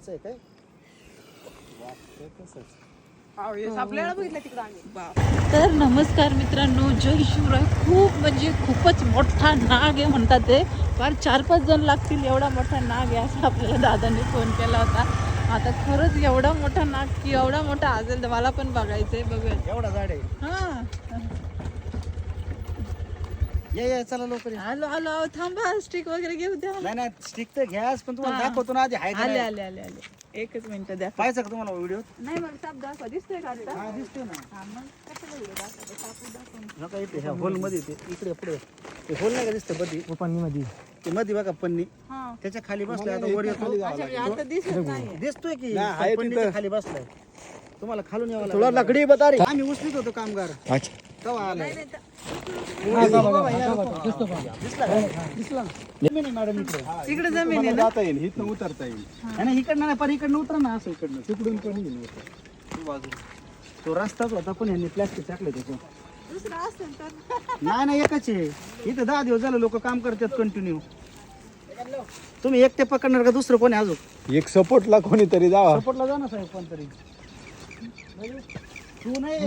देवाचं आहे काय? तसंच तर नमस्कार मित्रांनो जय शिवराय. खूप म्हणजे खूपच मोठा नाग आहे म्हणतात ते. फार चार पाच जण लागतील एवढा मोठा नाग आहे असं आपल्याला दादाने फोन केला होता. आता खरंच एवढा मोठा नाग की एवढा मोठा असेल तर मला पण बघायचंय बघूया. एवढा झाड आहे. हा. या या चला लवकर या. आलो आलो थांबा स्टिक वगैरे घेऊ द्या. नाही नाही स्टिक तर घ्यास पण तुम्हाला हा. दाखवतो ना आधी हाय का आले नाही? आले आले आले. एकच मिनिट द्या. पाहायचं का तुम्हाला व्हिडिओ नाही मला साप दाखवा दिसतोय का आता? हा दिसतो ना. हा मग कशाला व्हिडिओ दाखव. नका इथे ह्या होलमध्ये ते इकडे पुढे. ते होल नाही का दिसतं मध्ये पन्नी मध्ये ते मध्ये बघा पन्नी. हा. त्याच्याखाली बसलाय आता वर येतो. अच्छा आता दिसत नाही दिसतोय की पन्नीच्या. खाली बसलाय. तुम्हाला खालून यावं थोडा लागेल. लकडी बता रे. आम्ही उचलीत होतो कामगार. अच्छा. इकडे जमीन आहे ना? जाता येईल इथनं उतरता येईल. नाही, नाही इकडनं नाही पण इकडनं उतरा ना असं इकडनं. तिकडून पण येईल उतर. तो रस्ताच होता पण यांनी प्लॅस्टिक टाकलं त्याचं. दुसरं असेल तर. नाही नाही एकच आहे. इथं दहा दिवस झालं लोक काम करतात कंटिन्यू तुम्ही एकटे पकडणार का दुसरं कोणी अजून? एक सपोर्टला कोणीतरी जावा. सपोर्टला जा ना साहेब कोणतरी. तू नाही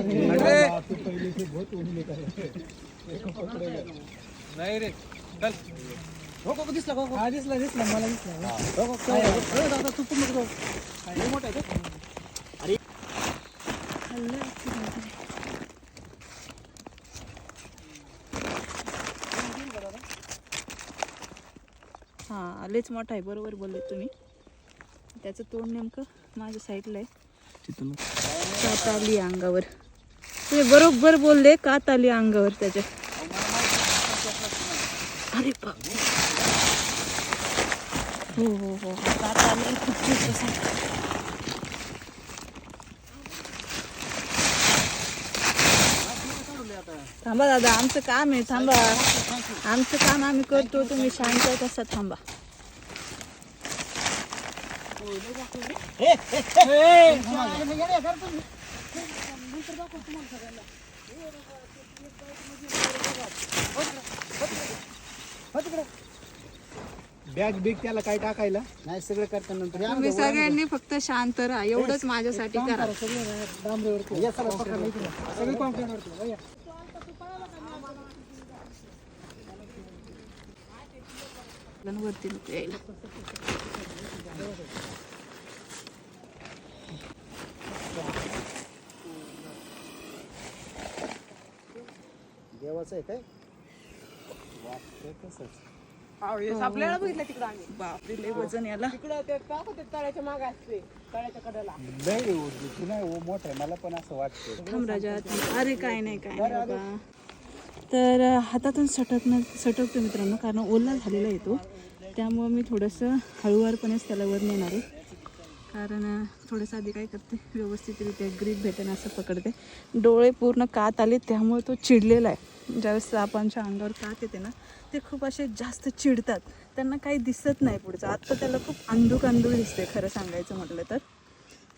हो का दिसला का हा दिसला दिसला मला दिसला हो का दादा तू पण नको लय मोठा आहे का? अरे हां लयच मोठा आहे बरोबर बोलले तुम्ही त्याचं तोंड नेमकं माझ्या साईडला आहे कात आली अंगावर. तुम्ही बरोबर बोलले कात आली अंगावर त्याच्या. अरे बाप. हो हो हो. कात आली खूप थांबा दादा आमचं काम आहे थांबा. आमचं काम आम्ही करतो तुम्ही शांत कसा थांबा. बॅग बिग त्याला काय टाकायला? नाही सगळं करता नंतर. तुम्ही सगळ्यांनी फक्त शांत राहा. एवढंच माझ्यासाठी करा. सगळी. वरती लोक यायला. देवाचं आहे काय? वाटतं तसंच. आपल्याला बघितलं तिकडं आम्ही. बापरे लय वजन याला. तिकडं ते का होते? तळ्याच्या मागे असते तळ्याच्या कडेला. नाही हो, तू नाही हो, मोठं आहे. मला पण असं वाटतं थांब राजा थांब. अरे काय नाही काय नाही बाबा. तर अं, हातातून सटकणं सटकतो मित्रांनो कारण ओला झालेला येतो त्यामुळं मी थोडंसं हळूवारपणेच त्याला वर नेणार आहे. कारण थोडंसं आधी काय करते व्यवस्थितरित्या ग्रीप भेटेन असं पकडते. डोळे पूर्ण कात आले त्यामुळे तो चिडलेला आहे. ज्यावेळेस सापांच्या अंगावर कात येते ना ते खूप असे जास्त चिडतात. त्यांना काही दिसत नाही पुढचं. आत्ता त्याला खूप अंधूक अंधूक दिसते खरं सांगायचं म्हटलं तर.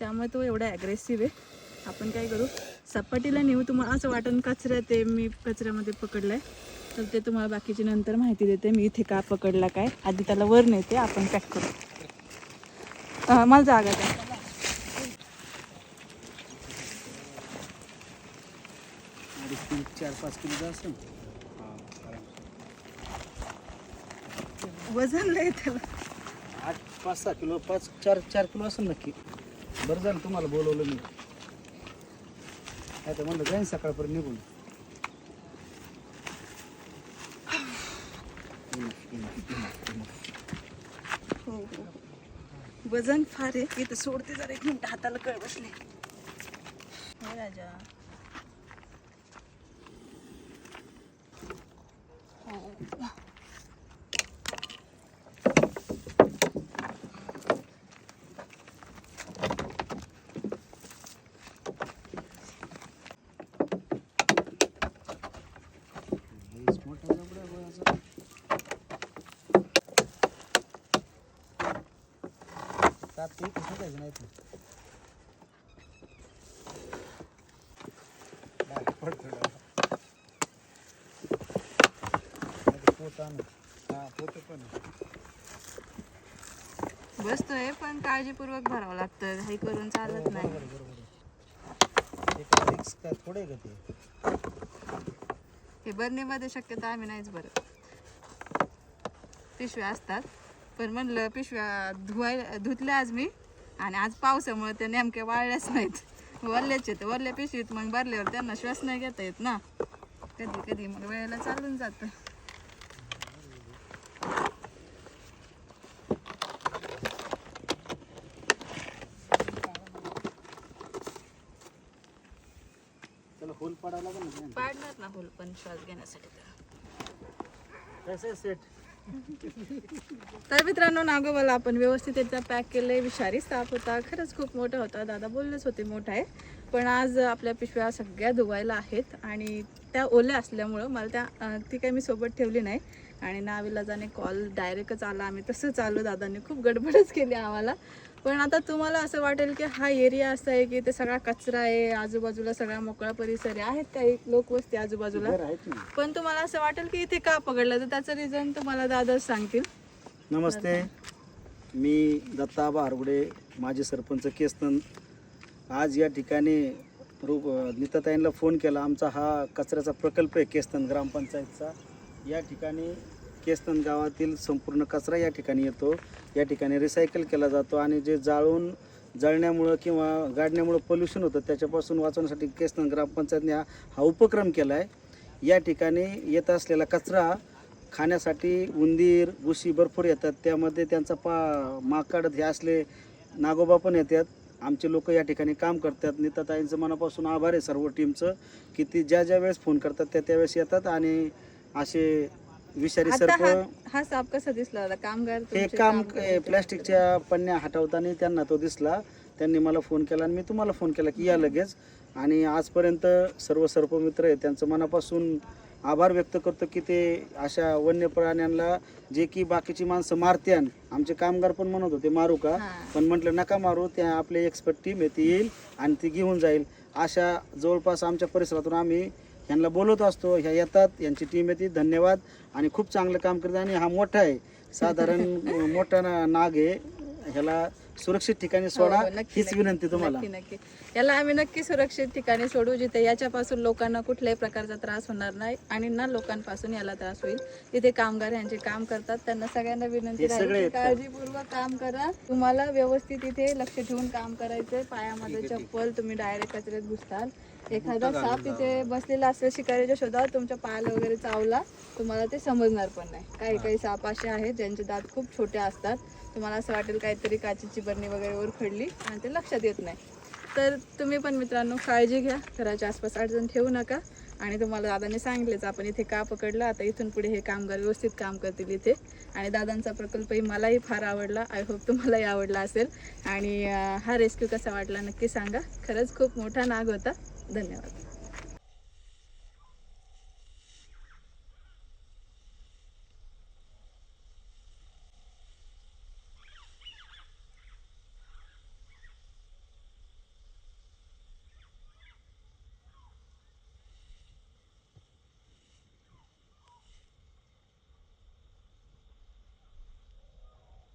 त्यामुळे तो एवढा ॲग्रेसिव्ह आहे. आपण काय करू सपाटीला नेऊ तुम्हाला असं वाटण कचऱ्यात आहे मी कचऱ्यामध्ये पकडलं आहे तर ते तुम्हाला बाकीची नंतर माहिती देते. मी इथे का पकडला काय? आधी त्याला वर नेते आपण पॅक करू. मला जागा द्या. चार पाच किलो असेल वजन लय त्याला. आठ पाच सहा किलो पाच चार चार किलो असेल नक्की. बरं झालं तुम्हाला बोलवलं मी. तर म्हणलं जाईन सकाळपर्यंत निघून. हो हो. वजन फार आहे. इथं सोडते जरा एक मिनिट हाताला कळ बसले. हो, राजा. हो. लईच मोठा जबडा आहे बुवा असा. सात ते एक सुटायचं नाही पोत आणू. हा, पण आहे. बसतोय पण काळजीपूर्वक भरावं लागतं हे करून चालत नाही रिक्स काय थोडे का ते हे बरणीमध्ये शक्यतो आम्ही नाहीच बरं पिशव्या असतात पण म्हणलं पिशव्या धुवाय धुतल्या आज मी. आणि आज पावसामुळे ते नेमके वाळल्याच नाहीत. वरल्याचे ते वरल्या पिशवीत मग भरल्यावर त्यांना श्वास नाही घेता येत ना. कधी कधी मग वेळेला चालून जातं. पाडणार ना होल पण श्वास घेण्यासाठी तर. सेट तर मित्रांनो नागोबाला आपण व्यवस्थित त्याचा पॅक केलंय. विषारी साप होता. खरंच खूप मोठा होता. दादा बोललेच होते मोठा आहे. पण आज आपल्या पिशव्या सगळ्या धुवायला आहेत आणि त्या ओल्या असल्यामुळं मला त्या ती काही मी सोबत ठेवली नाही. आणि नाविलाजाने कॉल डायरेक्टच आला. आम्ही तसंच आलो दादांनी. खूप गडबडच केली आम्हाला. पण आता तुम्हाला असं वाटेल की हा एरिया असा आहे की ते सगळा कचरा आहे आजूबाजूला सगळा मोकळा परिसर आहे आहेत काही लोकवस्ती आजूबाजूला. पण तुम्हाला असं वाटेल की इथे का पकडलं? तर त्याचं रिझन तुम्हाला दादाच सांगतील. नमस्ते. मी दत्ता बारगुडे माजी सरपंच केस्तन आज या ठिकाणी रूप नीताताईंना फोन केला. आमचा हा कचऱ्याचा प्रकल्प आहे केस्तन ग्रामपंचायतचा. या ठिकाणी केस्तन गावातील संपूर्ण कचरा या ठिकाणी येतो. या ठिकाणी रिसायकल केला जातो आणि जे जाळून जळण्यामुळं किंवा गाडण्यामुळं पोल्युशन होतं त्याच्यापासून वाचवण्यासाठी केस्तन ग्रामपंचायतने हा हा उपक्रम केला आहे या ठिकाणी येत असलेला कचरा खाण्यासाठी उंदीर घुशी भरपूर येतात. त्यामध्ये त्यांचा पा माकड हे असले नागोबा पण येतात. आमचे लोक या ठिकाणी काम करतात. नीताताईंचं मनापासून आभार आहे सर्व टीमचं की ती ज्या ज्या वेळेस फोन करतात त्या त्यावेळेस येतात आणि असे विषारी आता हा सर्प हा साप कसा दिसला होता? कामगार हे तुमचे काम करायचे. प्लॅस्टिकच्या पन्न्या हटवताना त्यांना तो दिसला. त्यांनी मला फोन केला आणि मी तुम्हाला फोन केला की या लगेच. आणि आजपर्यंत सर्व सर्पमित्र आहे त्यांचं मनापासून आभार व्यक्त करतो की ते अशा वन्य प्राण्यांना जे की बाकीची माणसं मारत्यान आमचे कामगार पण म्हणत होते मारू का? हा. पण म्हटलं नका मारू त्या आपले एक्सपर्ट टीम आहे ती येईल आणि ती घेऊन जाईल. अशा जवळपास आमच्या परिसरातून आम्ही यांना बोलवत असतो ह्या येतात यांची टीम येते धन्यवाद. आणि खूप चांगलं काम करतात आणि हा मोठा आहे. साधारण मोठा ना- नाग आहे. ह्याला सुरक्षित ठिकाणी सोडा हो, हो, नक्की, हीच नक्की. विनंती तुम्हाला. नक्की नक्की. याला आम्ही नक्की सुरक्षित ठिकाणी सोडू जिथे याच्यापासून लोकांना कुठल्याही प्रकारचा त्रास होणार नाही आणि ना लोकांपासून याला त्रास होईल. तिथे कामगार यांचे काम करतात त्यांना सगळ्यांना विनंती हे राहील सगळे की येतात. काळजीपूर्वक काम करा. तुम्हाला व्यवस्थित इथे लक्ष ठेवून काम करायचंय. पायामध्ये चप्पल तुम्ही डायरेक्ट कचऱ्यात घुसताल. एखादा साप इथे बसलेला असेल शिकारीच्या शोधात तुमच्या पायाला वगैरे चावला तुम्हाला ते समजणार पण नाही. काही काही साप असे आहेत ज्यांचे दात खूप छोटे असतात. तुम्हाला असं वाटेल काहीतरी काचेची बरणी वगैरे वर खडली आणि ते लक्षात येत नाही. तर तुम्ही पण मित्रांनो काळजी घ्या. घराच्या आसपास अडचण ठेवू नका. आणि तुम्हाला दादाने सांगितलेच आपण इथे का पकडलं? आता इथून पुढे हे कामगार व्यवस्थित काम करतील इथे. आणि दादांचा प्रकल्पही मलाही फार आवडला. आय होप तुम्हालाही आवडला असेल. आणि हा रेस्क्यू कसा वाटला नक्की सांगा. खरंच खूप मोठा नाग होता. धन्यवाद.